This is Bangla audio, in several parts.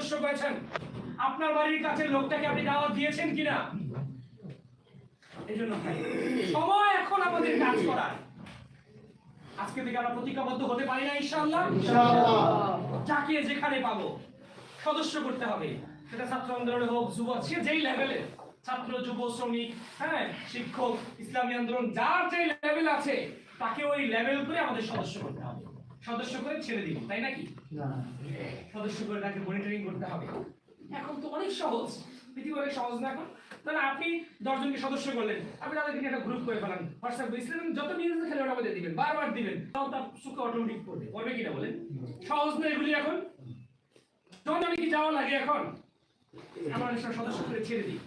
সদস্য করেছেন। আপনার বাড়ির কাছের লোকটাকে আপনি দাওয়াত দিয়েছেন কিনা? সময় এখন আমাদের কাজ করার। আজকে থেকে আমরা প্রতিজ্ঞাবদ্ধ হতে পারি না ইনশাআল্লাহ। যাকে যেখানে পাবো সদস্য করতে হবে। সেটা ছাত্র আন্দোলনে হোক যুব সে যেই লেভেলে ছাত্র যুব শ্রমিক হ্যাঁ শিক্ষক ইসলামী আন্দোলন যার যে লেভেল আছে তাকে ওই লেভেল করে আমাদের সদস্য করতে হবে। সদস্য করে ছেড়ে দিব তাই নাকি? সদস্য করে তাকে মনিটরিং করতে হবে। এখন তো অনেক সহজ পৃথিবী অনেক সহজ না এখন। তাহলে আপনি দশজনকে সদস্য করলেন আপনি তাদেরকে একটা গ্রুপ করে ফেলান হোয়াটসঅ্যাপ ইসলাম যত নিউজ খেলে ওটা আমাদের দিবেন বারবার দিবেন। তাও তার সুখে অটোমেটিক করবে করবে কিনা বলেন? সহজ না এগুলি এখন? যখন যাওয়া লাগে এখন। আমার সব সদস্য করে ছেড়ে দিই।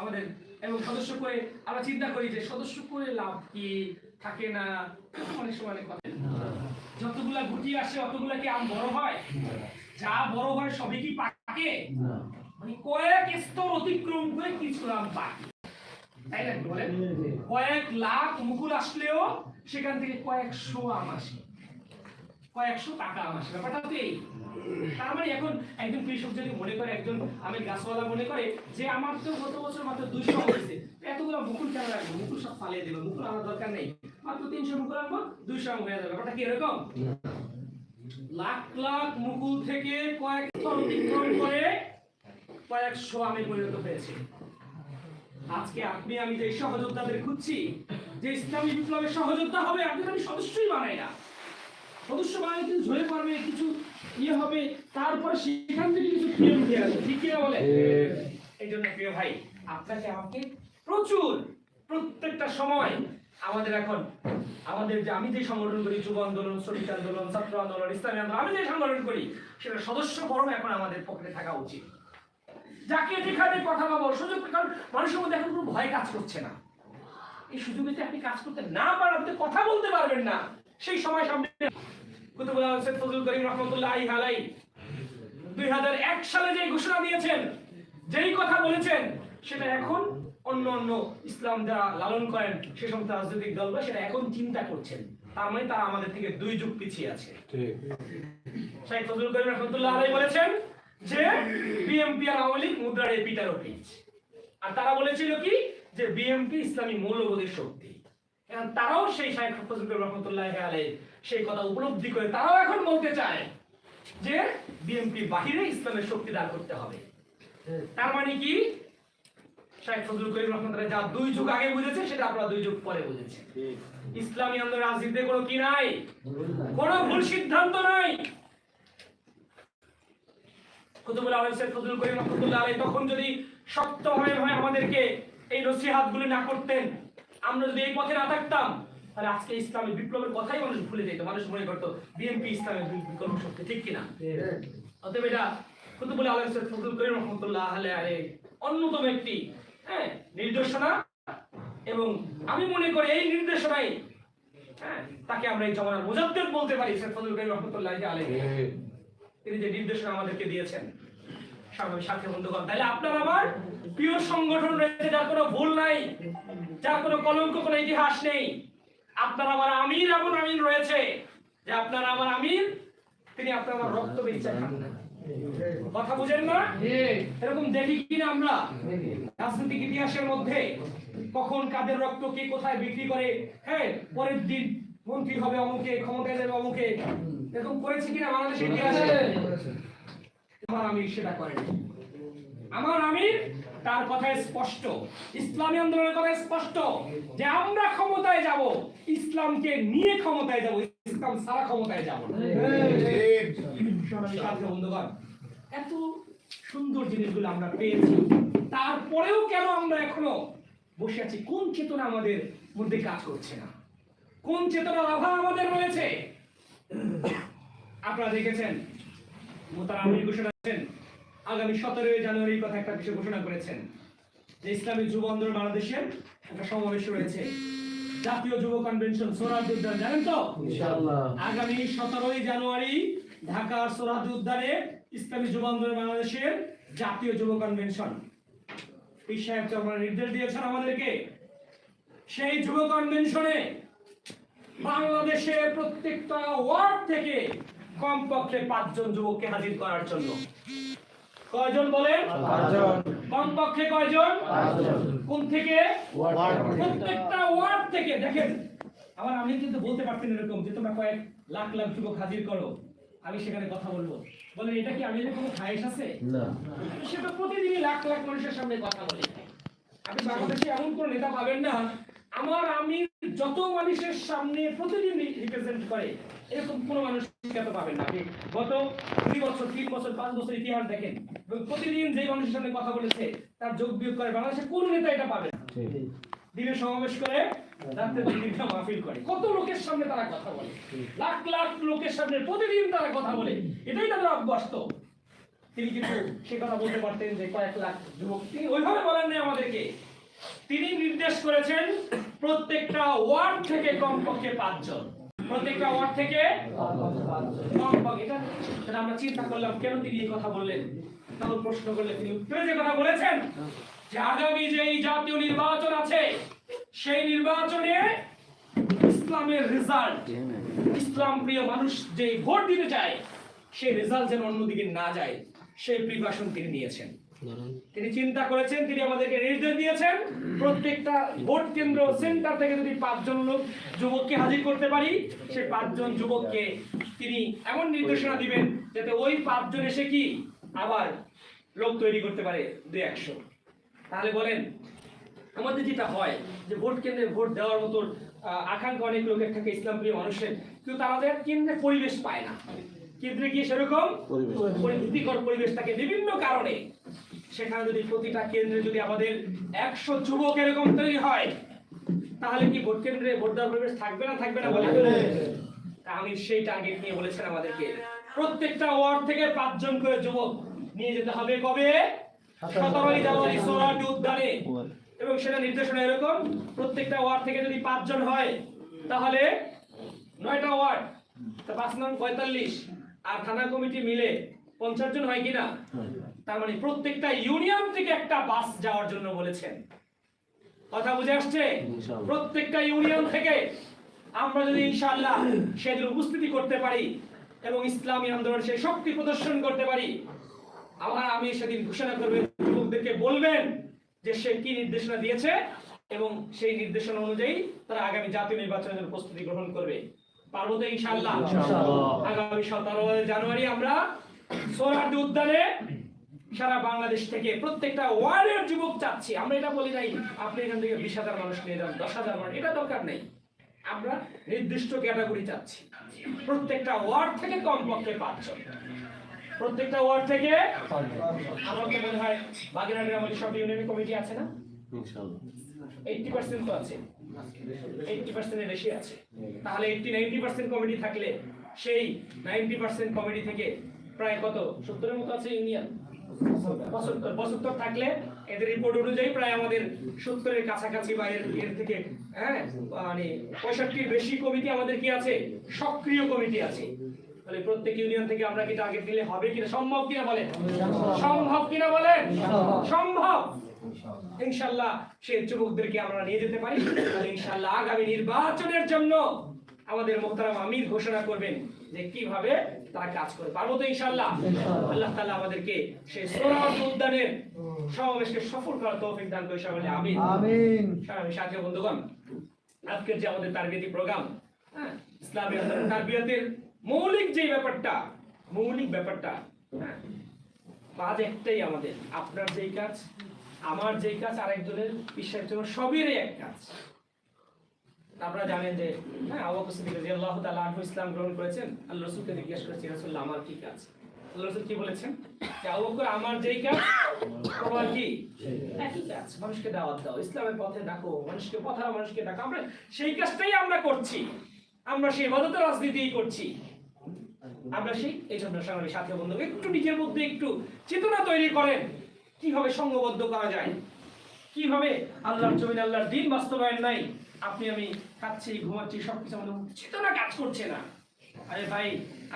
আমাদের এবং সদস্য করে আমরা চিন্তা করি যে সদস্য করে লাভ কি থাকে না অনেক সময় অনেক কথা। যতগুলা গুটি আসে অতগুলা কি আম বড় হয়? যা বড় হয় সবই কি পাকে? মানে কয়েক স্তর অতিক্রম করে কিছু আম পাকে। তাই না বলেন? কয়েক লাখ মুকুল আসলেও সেখান থেকে কয়েকশো আম আসে। কয়েকশো টাকা আম আসে। ব্যাপারটা তো এই। তার মানে এখন একজন কৃষক যদি মনে করে একজন আমের গাছওয়ালা মনে করে যে আমার তো গত বছর মাত্র দুইশো হয়েছে এতগুলো মুকুল কেন রাখব? মুকুল সব ফালিয়ে দিল মুকুল আনার দরকার নেই। মাত্র তিনশো মুকুল আনব দুইশো আম হয়ে যাবে। ব্যাপারটা কি এরকম? লাখ লাখ মুকুল থেকে কয়েক অতিক্রম করে কয়েকশো আমে পরিণত হয়েছে। আজকে আপনি আমি যে সহযোদ্ধাদের খুঁজছি যে ইসলামী বিপ্লবের সহযোদ্ধা হবে আমি সদস্যই বানাই না। সদস্য বানাই কিন্তু ঝরে পড়বে কিছু ইয়ে হবে তারপরে সেখান থেকে কিছু ফিরে উঠে আসবে। ঠিক কিনা বলে? এই জন্য প্রিয় ভাই আপনাকে আমাকে প্রচুর প্রত্যেকটা সময় আমাদের এখন, আমাদের যে, আমি যে সংগঠন করি, যুব আন্দোলন, শ্রমিক আন্দোলন, ছাত্র আন্দোলন, ইসলামী আন্দোলন, আমি যে সংগঠন করি, সেটা সদস্য বরং এখন আমাদের পকেটে থাকা উচিত। যাকে যেখানে কথা বলব সুযোগ, কারণ মানুষের মধ্যে এখন কোনো ভয় কাজ করছে না। এই সুযোগেতে আপনি কাজ করতে না পারেন আপনি কথা বলতে পারবেন না। সেই সময় সামনে কুতুবুল আলম সৈয়দ ফজলুল করিম রহমতুল্লাহ আলাই দুই হাজার এক সালে যে ঘোষণা দিয়েছেন, যেই কথা বলেছেন, সেটা এখন অন্য অন্য ইসলাম যারা লালন করেন সে সমস্ত রাজনৈতিক দলরা সেটা এখন চিন্তা করছেন। তার মানে তারা আমাদের থেকে দুই যুগ পিছিয়ে আছে। শাইখ ফজলুল করিম রহমতুল্লাহ আলাই বলেছেন যে বিএমপি আর আওয়ামী লীগ মুদ্রার এই পিটার পিচ। আর তারা বলেছিল কি? যে বিএমপি ইসলামী মৌলবাদী শক্তি। এখন তারাও সেই শাইখ ফজলুল করিম রহমতুল্লাহ আলাই সেই কথা উপলব্ধি করে তারাও এখন বলতে চায় যে বিএমপি বাহিরে ইসলামের শক্তি দাঁড় করতে হবে। তার মানে কি? শাইখ ফজলুল করিম রহমতুল্লাহ যা দুই যুগ আগে বুঝেছে সেটা আপনারা দুই যুগ পরে ইসলামী আন্দোলন রাজনীতিতে কোনো কি নাই? কোনো ভুল সিদ্ধান্ত নাই। কুতুবুল আলম শেখ ফজলুল করিম রহমতুল্লাহ আলাই তখন যদি শক্তভাবে ভাবে আমাদেরকে এই নসিহাতগুলি না করতেন আমরা যদি এই পথে না থাকতাম তাহলে আজকে ইসলামী বিপ্লবের কথাই মানুষ ভুলে যেত। মানুষ মনে করতো বিএনপি ইসলামের বিকল্প শক্তি ঠিক কিনা? অতএব এটা কুতুবুল আলম শেখ ফজলুল করিম রহমতুল্লাহ আলাই অন্যতম একটি হ্যাঁ নির্দেশনা এবং আমি মনে করি এই নির্দেশনাই হ্যাঁ তাকে আমরা এই জমানার মুজাদ্দেদ বলতে পারি শেখ ফজলুল করিম রহমতুল্লাহ আলাই তিনি যে নির্দেশনা আমাদেরকে দিয়েছেন স্বামী সাথে বন্ধুগণ তাহলে আপনার আমার প্রিয় সংগঠন রয়েছে যার কোনো ভুল নাই যার কোনো কলঙ্ক কোনো ইতিহাস নেই। আপনার আমার আমির এমন আমির রয়েছে। যে আপনার আমার আমির তিনি আপনার আমার রক্ত বেরিয়ে খান। কথা বুঝেন না? এরকম দেখি কিনা আমরা? রাজনৈতিক ইতিহাসের মধ্যে কখন কাদের রক্ত কে কোথায় বিক্রি করে হ্যাঁ পরের দিন মন্ত্রী হবে অমুকে ক্ষমতায় যাবে অমুকে এরকম করেছে কিনা বাংলাদেশের ইতিহাসে? আমার আমি সেটা করেনি। আমার আমি তার কথায় স্পষ্ট। ইসলামী আন্দোলনের কথায় স্পষ্ট যে আমরা ক্ষমতায় যাব, ইসলামকে নিয়ে ক্ষমতায় যাব, ইসলাম সারা ক্ষমতায় যাব এত সুন্দর জিনিসগুলো আমরা পেয়েছি। তারপরেও কেন আমরা এখনও বসে আছি? কোন চেতনা আমাদের মধ্যে কাজ করছে না? কোন চেতনার অভাব আমাদের রয়েছে? আপনারা দেখেছেন মোতার আমির ঘোষণা আগামী সতেরোই জানুয়ারি কথা একটা বিষয় ঘোষণা করেছেন। যে ইসলামী যুব আন্দোলন বাংলাদেশের একটা সমাবেশ রয়েছে। জাতীয় যুব কনভেনশন সোরাজ উদ্যান জানেন তো? আগামী সতেরোই জানুয়ারি ঢাকার সোরাজ উদ্যানে ইসলামী যুব আন্দোলন বাংলাদেশের জাতীয় যুব কনভেনশন পীর সাহেব চরমান নির্দেশ দিয়েছেন আমাদেরকে। সেই যুব কনভেনশনে বাংলাদেশের প্রত্যেকটা ওয়ার্ড থেকে কমপক্ষে পাঁচজন যুবককে হাজির করার জন্য। কয়জন বলেন? কমপক্ষে কয়জন? কোন থেকে? প্রত্যেকটা ওয়ার্ড থেকে দেখেন। আবার আমি কিন্তু বলতে পারতেন এরকম যে তোমরা কয়েক লাখ লাখ যুবক হাজির করো। আমি সেখানে কথা বলব। বলেন এটা কি আমি কোনো খায়েশ আছে? না। সেটা প্রতিদিনই লাখ লাখ মানুষের সামনে কথা বলে। আপনি বাংলাদেশে এমন কোন নেতা পাবেন না। আমার আমি যত মানুষের সামনে প্রতিদিন রিপ্রেজেন্ট করে। এরকম কোনো মানুষ এত পাবেন না। গত দুই বছর তিন বছর পাঁচ বছর ইতিহাস দেখেন এবং প্রতিদিন যে মানুষের সামনে কথা বলেছে তার যোগ বিয়োগ করে বাংলাদেশে কোন নেতা এটা পাবে না। দিনে সমাবেশ করে রাত্রে দিনটা মাহফিল করে। কত লোকের সামনে তারা কথা বলে? লাখ লাখ লোকের সামনে প্রতিদিন তারা কথা বলে। এটাই তাদের অভ্যস্ত। তিনি কিন্তু সে কথা বলতে পারতেন যে কয়েক লাখ যুবক। তিনি ওইভাবে বলেন নাই আমাদেরকে। তিনি নির্দেশ করেছেন প্রত্যেকটা ওয়ার্ড থেকে কমপক্ষে পাঁচজন। প্রত্যেকটা ওয়ার্ড থেকে সেটা আমরা চিন্তা করলাম, কেন তিনি এই কথা বললেন? তখন প্রশ্ন করলে তিনি উত্তরে যে কথা বলেছেন যে আগামী যে এই জাতীয় নির্বাচন আছে, সেই নির্বাচনে ইসলামের রেজাল্ট ইসলাম প্রিয় মানুষ যে ভোট দিতে চায়, সেই রেজাল্ট যেন অন্যদিকে না যায়, সেই প্রিপারেশন তিনি নিয়েছেন। তিনি চিন্তা করেছেন, তিনি আমাদেরকে নির্দেশ দিয়েছেন, প্রত্যেকটা ভোট কেন্দ্র সেন্টার থেকে যদি পাঁচজন লোক যুবককে হাজির করতে পারি সেই পাঁচজন যুবককে তিনি এমন নির্দেশনা দিবেন যাতে ওই পাঁচজন এসে কি আবার লোক তৈরি করতে পারে দুই একশো। তাহলে বলেন, আমাদের যেটা হয় যে ভোট কেন্দ্রে ভোট দেওয়ার মতো আকাঙ্ক্ষা অনেক লোকের থাকে ইসলাম প্রিয় মানুষের, কিন্তু তারা কেন্দ্রে পরিবেশ পায় না। কেন্দ্রে গিয়ে সেরকম? পরিস্থিতিকর পরিবেশ থাকে বিভিন্ন কারণে। সেখানে যদি প্রতিটা কেন্দ্রে যদি আমাদের একশো যুবক এরকম তৈরি হয় তাহলে কি ভোট কেন্দ্রে ভোট দেওয়ার পরিবেশ থাকবে না থাকবে না বলে? আমি সেই টার্গেট নিয়ে বলেছেন আমাদেরকে। প্রত্যেকটা ওয়ার্ড থেকে পাঁচজন করে যুবক নিয়ে যেতে হবে কবে? সতেরোই জানুয়ারি উদ্যানে। এবং সেটা নির্দেশনা এরকম প্রত্যেকটা ওয়ার্ড থেকে যদি পাঁচজন হয় তাহলে নয়টা ওয়ার্ড তা পাঁচ নং পঁয়তাল্লিশ। আর থানা কমিটি মিলে পঞ্চাশ জন হয় কিনা? তার মানে প্রত্যেকটা ইউনিয়ন থেকে একটা বাস যাওয়ার জন্য বলেছেন। কথা বুঝে আসছে? প্রত্যেকটা ইউনিয়ন থেকে আমরা যদি ইনশাআল্লাহ সেদিন উপস্থিতি করতে পারি এবং ইসলামী আন্দোলন সেই শক্তি প্রদর্শন করতে পারি আবার আমি সেদিন ঘোষণা করবেন যুবকদেরকে বলবেন যে সে কি নির্দেশনা দিয়েছে এবং সেই নির্দেশনা অনুযায়ী তারা আগামী জাতীয় নির্বাচনের প্রস্তুতি গ্রহণ করবে। পারব তো ইনশাআল্লাহ। ইনশাআল্লাহ। আগামী সতেরো জানুয়ারি আমরা সোহরাওয়ার্দী উদ্যানে সারা বাংলাদেশ থেকে প্রত্যেকটা ওয়ার্ডের যুবক চাচ্ছি আমরা এটা বলি নাই আপনি এখান থেকে বিশ হাজার মানুষ নিয়ে যান দশ হাজার মানুষ এটা দরকার নেই। আমরা নির্দিষ্ট ক্যাটাগরি চাচ্ছি। প্রত্যেকটা ওয়ার্ড থেকে কমপক্ষে পাঁচজন। প্রত্যেকটা ওয়ার্ড থেকে আমার মনে হয় বাগেরহাটের আমাদের সব ইউনিয়ন কমিটি আছে না? এইটটি পার্সেন্ট তো আছে। এইটটি পার্সেন্টের বেশি আছে। তাহলে এইটটি নাইনটি পার্সেন্ট কমিটি থাকলে সেই নাইনটি পার্সেন্ট কমিটি থেকে প্রায় কত? সত্তরের মতো আছে ইউনিয়ন পঁচাত্তর। পঁচাত্তর। থাকলে এদের রিপোর্ট অনুযায়ী প্রায় আমাদের সত্তরের কাছাকাছি বা এর এর থেকে হ্যাঁ? মানে পঁয়ষট্টির বেশি কমিটি আমাদের কি আছে? সক্রিয় কমিটি আছে। তাহলে প্রত্যেক ইউনিয়ন থেকে আমরা কি টার্গেট দিলে হবে কিনা? সম্ভব কিনা বলেন? সম্ভব। কিনা বলেন? সম্ভব। ইনশাল্লাহ সেই যুবকদেরকে আমরা নিয়ে যেতে পারি। ইনশাল্লাহ আগামী নির্বাচনের জন্য আমাদের মোহতারাম আমির ঘোষণা করবেন যে কীভাবে তারা কাজ করে। পারব তো ইনশাল্লাহ আল্লাহ তাআলা আমাদেরকে সেই উদ্যানের সমাবেশকে সফল করার তৌফিক দান করে সবাই আমিন। আমিন। আমি বন্ধুগণ আজকের যে আমাদের তারবিয়তি প্রোগ্রাম হ্যাঁ ইসলামের তারবিয়তের মৌলিক যে ব্যাপারটা মৌলিক ব্যাপারটা হ্যাঁ কাজ একটাই আমাদের। আপনার যেই কাজ আমার যেই কাজ আরেকজনের বিশ্বাসের জন্য সবেরই এক কাজ। আপনারা জানেন যে হ্যাঁ আবু সিদ্দিক রাদিয়াল্লাহু তাআলা আনহু ইসলাম গ্রহণ করেছেন। আল্লাহ রাসূলকে জিজ্ঞেস করেছেন রাসূলুল্লাহ, আমার কি কাজ? আল্লাহ রাসূল কি বলেছেন? যে, আবু আমার যেই কাজ, তোমার কি? একই কাজ, মানুষকে দাওয়াত দাও, ইসলামের পথে ডাকো, মানুষকে পথা মানুষকে ডাকো। আমরা সেই কাজটাই আমরা করছি। আমরা সেই মদত রাজনীতিই করছি। আমরা সেই, এই জন্য সাথী বন্ধু একটু নিজের মধ্যে একটু চেতনা তৈরি করেন। কীভাবে সংঘবদ্ধ করা যায়? কীভাবে আল্লাহর জমিন আল্লাহর দিন বাস্তবায়ন নাই? আপনি আমি খাচ্ছি ঘুমাচ্ছি সবকিছু আমাদের চেতনা কাজ করছে না। আরে ভাই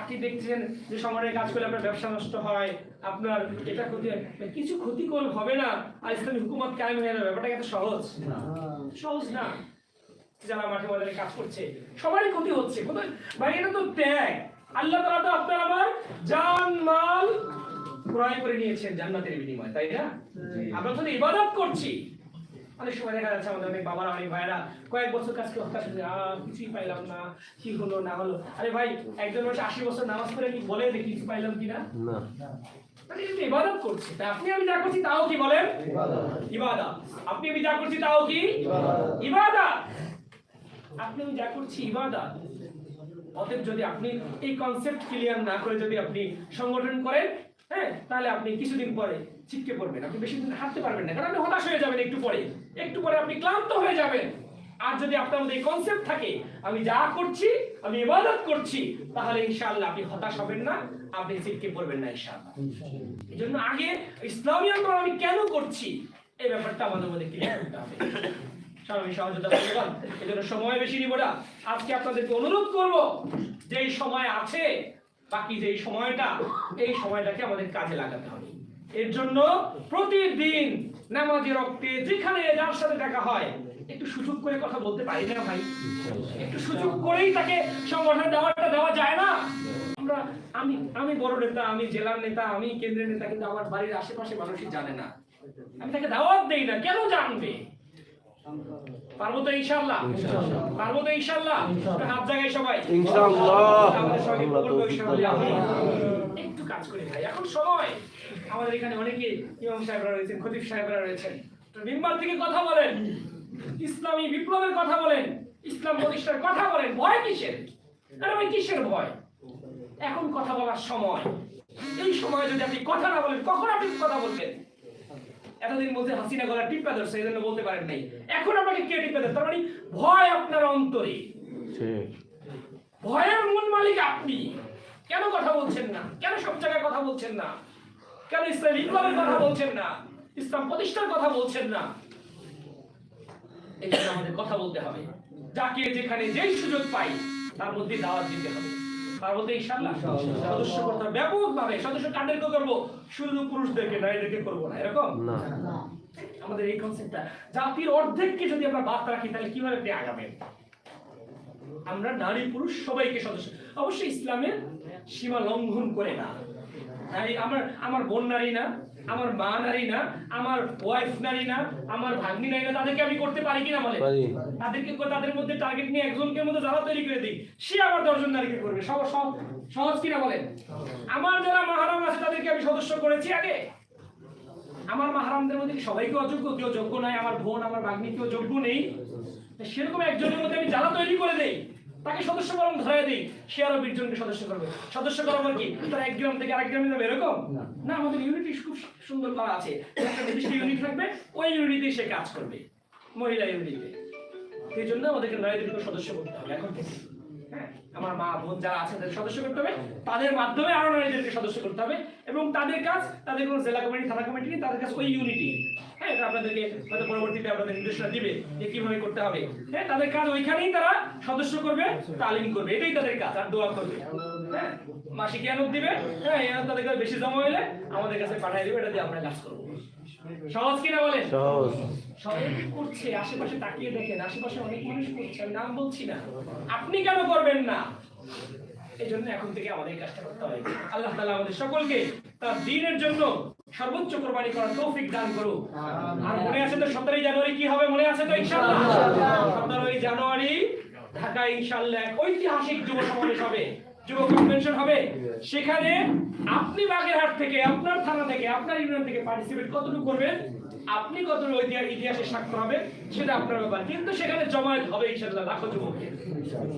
আপনি দেখছেন যে সময়ের কাজ করলে আপনার ব্যবসা নষ্ট হয় আপনার এটা ক্ষতি হয়। কিছু ক্ষতিকর হবে না। আর ইসলামী হুকুমত কায়েম হয়ে যাবে। ব্যাপারটা এত সহজ? সহজ না। যারা মাঠে ময়দানে কাজ করছে সবারই ক্ষতি হচ্ছে। কোথায়? ভাই এটা তো ত্যাগ। আল্লাহ তো আপনার আমার জান মাল ক্রয় করে নিয়েছেন জান্নাতের বিনিময় তাই না? আমরা তো ইবাদত করছি। অনেক সময় দেখা যাচ্ছে আমাদের অনেক বাবারা অনেক ভাইরা কয়েক বছর কাজ করে হতাশ হয়ে আহ, কিছুই পাইলাম না কি হলো না হলো? আরে ভাই একজন মানুষ আশি বছর নামাজ পড়ে কি বলে দেখি কিছু পাইলাম কিনা? না। মানে কিন্তু ইবাদত করছে। তা আপনি আমি যা করছি তাও কি বলেন? ইবাদত। আপনি আমি যা করছি তাও কি? ইবাদত। আপনি আমি যা করছি ইবাদত। অতএব যদি আপনি এই কনসেপ্ট ক্লিয়ার না করে যদি আপনি সংগঠন করেন হ্যাঁ তাহলে আপনি কিছুদিন পরে ছিটকে পড়বেন। আপনি বেশি দিন হাঁটতে পারবেন না, কারণ আপনি হতাশ হয়ে যাবেন একটু পরে। একটু পরে আপনি ক্লান্ত হয়ে যাবেন। আর যদি আপনার মধ্যে কনসেপ্ট থাকে, আমি যা করছি, আমি ইবাদত করছি, তাহলে ইনশাআল্লাহ আপনি হতাশ হবেন না, আপনি ছিটকে পড়বেন না ইনশাআল্লাহ। এই জন্য আগে ইসলামী আন্দোলন আমি কেন করছি, এই ব্যাপারটা আমাদের মধ্যে ক্লিয়ার করতে হবে। সময় বেশি নিব না। আজকে আপনাদেরকে অনুরোধ করব যে সময় আছে বাকি যে সময়টা, এই সময়টাকে আমাদের কাজে লাগাতে হবে। এর জন্য প্রতিদিন নামাজি রক্তে যেখানে যার সাথে দেখা হয়, একটু সুযোগ করে কথা বলতে পারি না ভাই? একটু সুযোগ করেই তাকে সংগঠন দেওয়াটা দেওয়া যায় না? আমরা, আমি আমি বড় নেতা, আমি জেলার নেতা, আমি কেন্দ্রের নেতা, কিন্তু আমার বাড়ির আশেপাশে মানুষই জানে না। আমি তাকে দাওয়াত দেই না, কেন জানবে? পারব তো ইনশাআল্লাহ? পারব তো ইনশাআল্লাহ? হাত জাগাই সবাই। ইনশাআল্লাহ। আমাদের সঙ্গে আল্লাহ কবুল তৌফিক করুন, দান করুন। আমিন। একটু কাজ করি ভাই। এখন সময়। আমাদের এখানে অনেকে ইমাম সাহেবরা রয়েছেন খতিব সাহেবরা রয়েছেন। মিম্বার থেকে কথা বলেন। ইসলামী বিপ্লবের কথা বলেন। ইসলাম প্রতিষ্ঠার কথা বলেন। ভয় কিসের? আরে ভাই কিসের ভয়? এখন কথা বলার সময়। এই সময় যদি আপনি কথা না বলেন কখন আপনি কথা বলবেন? এতদিন বলতে হাসিনা গলা টিপা ধরছে এই জন্য বলতে পারেন নাই। এখন আপনাকে কে টিপা ধরছে? তার মানে ভয় আপনার অন্তরে। ভয়ের মূল মালিক আপনি। কেন কথা বলছেন না? কেন সব জায়গায় কথা বলছেন না? কেন ইসলাম ইকবালের কথা বলছেন না? ইসলাম প্রতিষ্ঠার কথা বলছেন না? এই আমাদের কথা বলতে হবে। যাকে যেখানে যেই সুযোগ পাই তার মধ্যে দাওয়াত দিতে হবে। ইনশাআল্লাহ সদস্য করতে হবে ব্যাপকভাবে সদস্য কাদেরকে করব শুধু পুরুষদেরকে নারীদেরকে করব না এরকম? না। আমাদের এই কনসেপ্টটা জাতির অর্ধেককে যদি আমরা বাদ রাখি তাহলে কীভাবে আপনি আগাবেন? আমরা নারী পুরুষ সবাইকে সদস্য। অবশ্যই ইসলামের সীমা লঙ্ঘন করে না। নারী আমার আমার বোন নারী না আমার মা নারী না আমার ওয়াইফ নারী না আমার ভাগ্নি নারী না তাদেরকে আমি করতে পারি কিনা বলে? তাদেরকে তাদের মধ্যে টার্গেট নিয়ে একজনকে মধ্যে যারা তৈরি করে দিই সে আবার দশজন নারীকে করবে। সব সহজ কিনা বলেন আমার যারা মাহারাম আছে তাদেরকে আমি সদস্য করেছি আগে। আমার মাহারামদের মধ্যে সবাইকে অযোগ্য? কেউ যোগ্য নাই আমার বোন আমার ভাগ্নি কেউ যোগ্য নেই। সেরকম একজনের মধ্যে আমি জ্বালা তৈরি করে দেই। তাকে সদস্য করম ধরে দিই সে আরও বিশ জনকে সদস্য করবে। সদস্য করম আর কি? তার এক গ্রাম থেকে আরেক গ্রামে যাবে এরকম? না। আমাদের ইউনিটি খুব সুন্দর করা আছে। একটা নির্দিষ্ট ইউনিট থাকবে ওই ইউনিটে সে কাজ করবে মহিলা ইউনিটে সেই জন্য আমাদেরকে নারীদেরকে সদস্য করতে হবে এখন থেকে। আমার মা, বোন যারা আছে, তাদের সদস্য করতে হবে। তাদের মাধ্যমে আরও নারীদেরকে সদস্য করতে হবে এবং তাদের কাজ, তাদের কোনো জেলা কমিটি থানা কমিটি নেই, তাদের কাজ ওই ইউনিটি হ্যাঁ এটা আপনাদেরকে হয়তো পরবর্তীতে আপনাদের নির্দেশনা দিবে যে কীভাবে করতে হবে। হ্যাঁ তাদের কাজ ওইখানেই তারা সদস্য করবে, তালিম করবে, এটাই তাদের কাজ, আর দোয়া করবে। হ্যাঁ মাসিক ইয়ানত দিবে হ্যাঁ তাদের কাছে বেশি জমা হলে আমাদের কাছে পাঠিয়ে দিবে, এটা দিয়ে আমরা কাজ করব। সহজ কিনা বলেন? সহজ। সবাই করছে? আশেপাশে তাকিয়ে দেখেন আশেপাশে অনেক মানুষ করছে আমি নাম বলছি না। আপনি কেন করবেন না? এই জন্য এখন থেকে আমাদের কাজটা করতে হবে। আল্লাহ তাআলা আমাদের সকলকে তার দিনের জন্য সর্বোচ্চ কোরবানি করার তৌফিক দান করুক। আর মনে আছে তো সতেরোই জানুয়ারি কি হবে? মনে আছে তো ইনশাআল্লাহ? সতেরোই জানুয়ারি ঢাকায় ইনশাআল্লাহ ঐতিহাসিক যুব সমাবেশ হবে যুব কনভেনশন হবে। সেখানে আপনি বাগেরহাট থেকে আপনার থানা থেকে আপনার ইউনিয়ন থেকে পার্টিসিপেট কতটুকু করবেন? আপনি ঐতিহাসিক ইতিহাসে সাক্ষ্য হবে সেটা আপনার ব্যাপার। কিন্তু সেখানে জমায়েত হবে ইনশাআল্লাহ লাখো যুবকের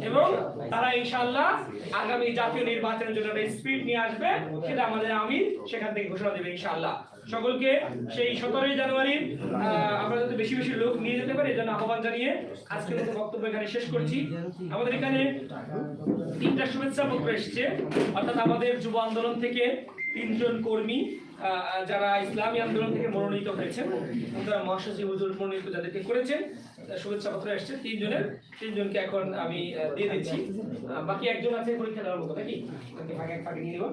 এবং তারা ইনশাআল্লাহ আগামী জাতীয় নির্বাচনের জন্য একটা স্পিড নিয়ে আসবে, সেটা আমাদের আমি সেখান থেকে ঘোষণা দেবে ইনশাআল্লাহ। সকলকে সেই সতেরোই জানুয়ারি আমরা যাতে বেশি বেশি লোক নিয়ে যেতে পারি, এই জন্য আহ্বান জানিয়ে আজকের মতো বক্তব্য এখানে শেষ করছি। আমাদের এখানে তিনটা শুভেচ্ছা পত্র এসেছে, অর্থাৎ আমাদের যুব আন্দোলন থেকে তিনজন কর্মী যারা ইসলামী আন্দোলন থেকে মনোনীত হয়েছেন তারা মহাসচিব হুজুর মনোনীত যাদেরকে করেছেন শুভেচ্ছা পত্র এসেছে, তিনজনের, তিনজনকে এখন আমি দিয়ে দিচ্ছি। বাকি একজন আছে, পরীক্ষা দেওয়ার মতো, নাকি? ফাঁকে ফাঁকে নিয়ে নেব।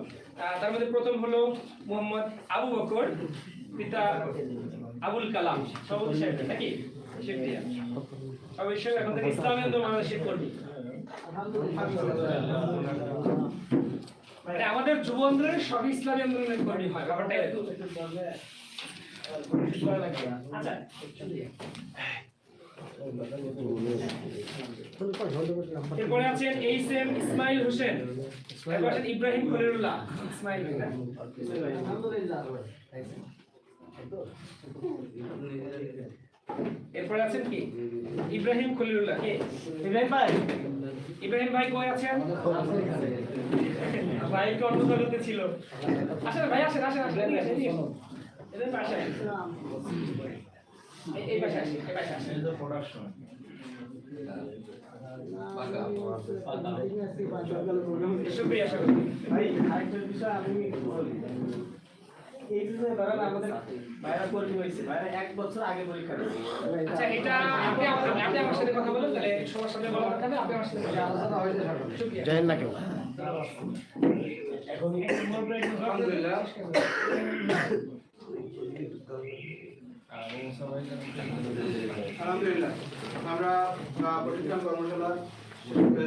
তার মধ্যে প্রথম হলো মোহাম্মদ আবু বকর, পিতা আবুল কালাম, সভাপতি সাহেব, নাকি? সাহেব, এখন থেকে ইসলামী আন্দোলন বাংলাদেশের কর্মী। মানে আমাদের যুব আন্দোলনের সবই ইসলামী আন্দোলনের কর্মী হয় ব্যাপারটা আচ্ছা। এরপরে আছেন এইচ এম ইসমাইল হোসেন এরপর আছেন ইব্রাহিম খলিলুল্লাহ ইসমাইল। ভাই না? এরপরে আছেন কি? ইব্রাহিম খলিলুল্লাহ কে? ইব্রাহিম ভাই। ইব্রাহিম ভাই কই আছেন? ভাই কি অন্য জগতে ছিল। আসেন ভাই আসেন আসেন আসেন। এদের পাশে এই- পাশে আসেন এই পাশে আসেন। শুক্রিয়া শুক্রিয়া ভাই আরেকটা বিষয় আমি একটু বলি। এই ধরেন আমাদের বাইরা কর্মী হয়েছে। বাইরা এক বছর আগে পরীক্ষা আচ্ছা এটা আপনি আমাদের আপনি আমার সাথে কথা বলুন তাহলে সবার সাথে বলা দরকার আপনি আমার সাথে কথা বলুন। শুক্রিয়া। জানেন না কেউ। আলহামদুলিল্লাহ। আলহামদুলিল্লাহ। আমরা প্রশিক্ষণ কর্মশালা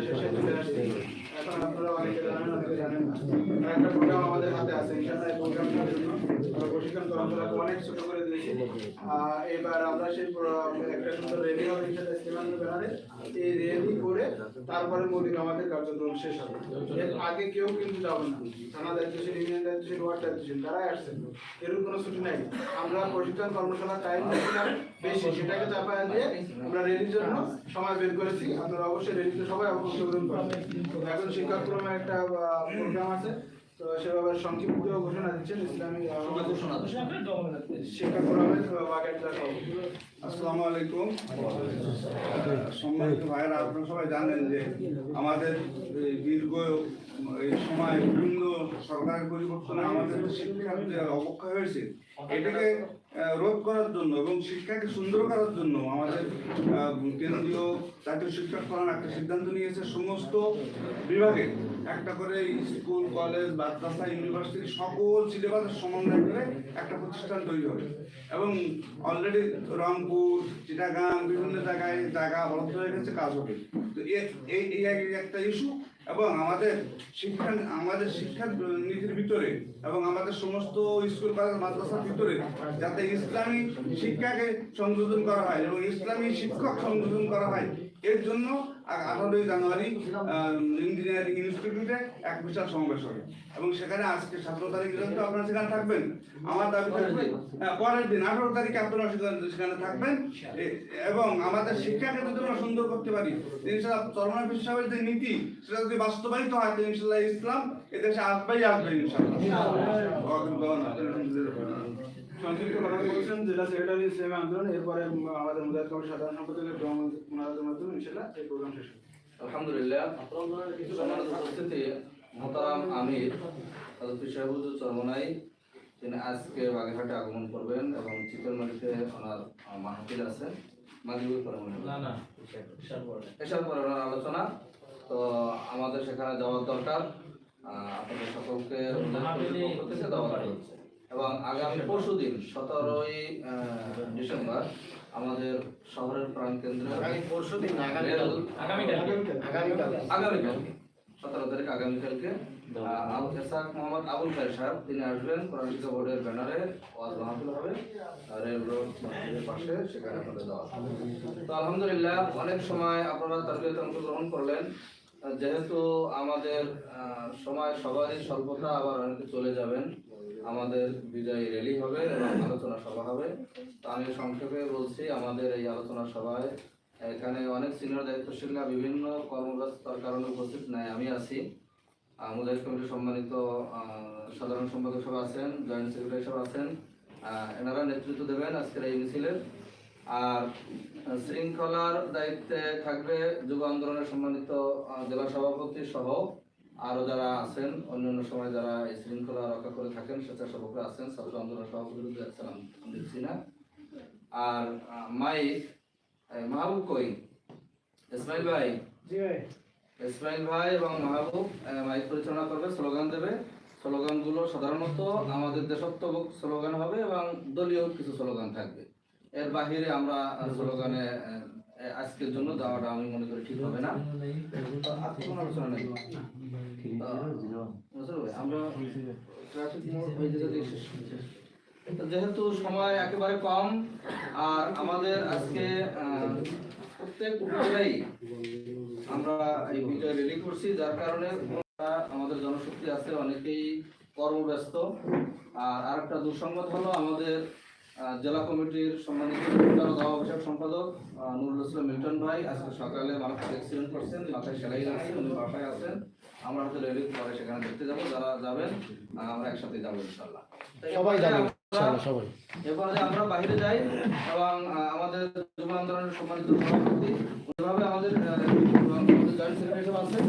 শেষে চলে আসছি। তারপরে মৌলিক আমাদের কার্যক্রম শেষ হবে আগে কেউ কিন্তু যাবে না? থানা দায়িত্বশীল ইউনিয়ন দায়িত্বশীল ওয়ার্ড দায়িত্বশীল তারাই আসছেন এরকম কোনো ছুটি নাই আমরা প্রশিক্ষণ কর্মশালা টাইম বেশি সেটাকে চাপায় দিয়ে আমরা রেডির জন্য সময় বের করেছি। আপনারা অবশ্যই রেডিতে সবাই অংশগ্রহণ করবেন এখন শিক্ষাক্রমে একটা প্রোগ্রাম আছে। তো সে ব্যাপারে সংক্ষিপ্ত ঘোষণা দিচ্ছেন ইসলামী ঘোষণা শিক্ষাক্রমের বাগেটটা আসসালামু আলাইকুম। সম্মানিত ভাইয়েরা আপনারা সবাই জানেন যে আমাদের এই দীর্ঘ এই সময় বিভিন্ন সরকারের পরিবর্তনে আমাদের শিক্ষার যে অবক্ষয় হয়েছে এটাকে রোধ করার জন্য এবং শিক্ষাকে সুন্দর করার জন্য আমাদের কেন্দ্রীয় জাতীয় শিক্ষা করার একটা সিদ্ধান্ত নিয়েছে, সমস্ত বিভাগে, একটা করে স্কুল, কলেজ, মাদ্রাসা, ইউনিভার্সিটি, সকল সিলেবাসের সমন্বয় করে একটা প্রতিষ্ঠান তৈরি হবে। এবং অলরেডি রংপুর, চিটাগাং, বিভিন্ন জায়গায় জায়গা বরাদ্দ হয়ে গেছে, কাজ হবে। তো এই একটা ইস্যু এবং আমাদের শিক্ষা আমাদের শিক্ষা নীতির ভিতরে এবং আমাদের সমস্ত স্কুল, কলেজ, মাদ্রাসার ভিতরে যাতে ইসলামী শিক্ষাকে সংযোজন করা হয় এবং ইসলামী শিক্ষক সংযোজন করা হয়। এর জন্য আঠারোই জানুয়ারি ইঞ্জিনিয়ারিং ইনস্টিটিউটে এক বিশাল সমাবেশ হবে। এবং সেখানে আজকে সতেরো তারিখ পর্যন্ত আপনারা সেখানে থাকবেন। আমার দাবি থাকবে হ্যাঁ, পরের দিন আঠারো তারিখে আপনারা সেখানে থাকবেন। এবং আমাদের শিক্ষাকে যদি আমরা সুন্দর করতে পারি ইনশাল্লাহ চরমনা বিশ্ব সাহেবের যে নীতি সেটা যদি বাস্তবায়িত হয় তো ইনশাল্লাহ ইসলাম এদেশে আসবেই আসবে ইনশাল্লাহ সংক্ষিপ্ত কথা বলছেন জেলা সেক্রেটারি ইসলামী আন্দোলন এরপরে আমাদের মুজাহিদ কমিটির সাধারণ সম্পাদকের আলহামদুলিল্লাহ সম্মানিত উপস্থিতি মোতারাম আমির চরমনাই তিনি আজকে বাগেরহাটে আগমন করবেন এবং চিতলমারিতে ওনার মাহফিল আছে। মাগরিবের পরে। এসার পরে। ওনার আলোচনা। তো আমাদের সেখানে যাওয়ার দরকার। আপনাদের সকলকে দাওয়াত হচ্ছে। এবং আগামী পরশু দিন সতেরোই ডিসেম্বর আমাদের শহরের প্রাণ কেন্দ্রে। পরশু দিন আগামীকালকে আগামীকাল। সতেরো তারিখ আগামীকালকে আবু মোহাম্মদ আবুল খায়ের সাহেব তিনি আসবেন কোরআন শিক্ষা বোর্ডের ব্যানারে। ওয়াজ মাহফিল হবে। আর রেল রোড মসজিদের পাশে সেখানে আপনাদের দেওয়া তো আলহামদুলিল্লাহ অনেক সময় আপনারা তারবিয়তে অংশগ্রহণ করলেন। যেহেতু আমাদের আহ, সময় সবারই স্বল্পতা আবার অনেকে চলে যাবেন। আমাদের বিজয়ী র্যালি হবে এবং আলোচনা সভা হবে। তো আমি সংক্ষেপে বলছি, আমাদের এই আলোচনা সভায় এখানে অনেক সিনিয়র দায়িত্বশীলরা, বিভিন্ন কর্মব্যস্ততার কারণে উপস্থিত নাই, আমি আছি। মুজাহিদ কমিটির সম্মানিত সাধারণ সম্পাদক সব আছেন, জয়েন্ট সেক্রেটারি সব আছেন। এনারা নেতৃত্ব দেবেন আজকের এই মিছিলের। আর শৃঙ্খলার দায়িত্বে থাকবে যুব আন্দোলনের সম্মানিত জেলা সভাপতি সহ আরও যারা আছেন অন্যান্য সময় যারা এই শৃঙ্খলা রক্ষা করে থাকেন স্বেচ্ছাসেবকরা আছেন ছাত্র আন্দোলনের সভাপতি আছেন আমি দেখছি না। আর মাইক মাহবুব কই? ইসমাইল ভাই? ইসমাইল ভাই এবং মাহবুব মাইক পরিচালনা করবে স্লোগান দেবে। স্লোগানগুলো সাধারণত আমাদের দেশাত্মক স্লোগান হবে এবং দলীয় কিছু স্লোগান থাকবে। এর বাহিরে আমরা স্লোগানে আজকের জন্য যাওয়াটা আমি মনে করি ঠিক হবে না। কোনো আলোচনা নেই? আমরা ট্রাফিক মোড় যেহেতু সময় একেবারে কম আর আমাদের আজকে প্রত্যেক উপজেলায় আমরা এই বিজয় রেলি করছি যার কারণে আমাদের জনশক্তি আছে অনেকেই কর্মব্যস্ত। আর আরেকটা দুঃসংবাদ হলো আমাদের জেলা কমিটির সম্মানিত দাওয়া বিষয়ক সম্পাদক নুরুল ইসলাম মিল্টন ভাই আজকে সকালে মারাত্মক অ্যাক্সিডেন্ট করছেন মাথায় সেলাই লাগছে উনি বাসায় আছেন। আমরা হয়তো রেলি পরে সেখানে দেখতে যাব যারা যাবেন আমরা একসাথে যাব ইনশাল্লাহ সবাই সবাই। এরপরে আমরা বাইরে যাই এবং আমাদের যুব আন্দোলনের সম্মানিত সভাপতি ওইভাবে আমাদের জয়েন্ট সেক্রেটারি আছেন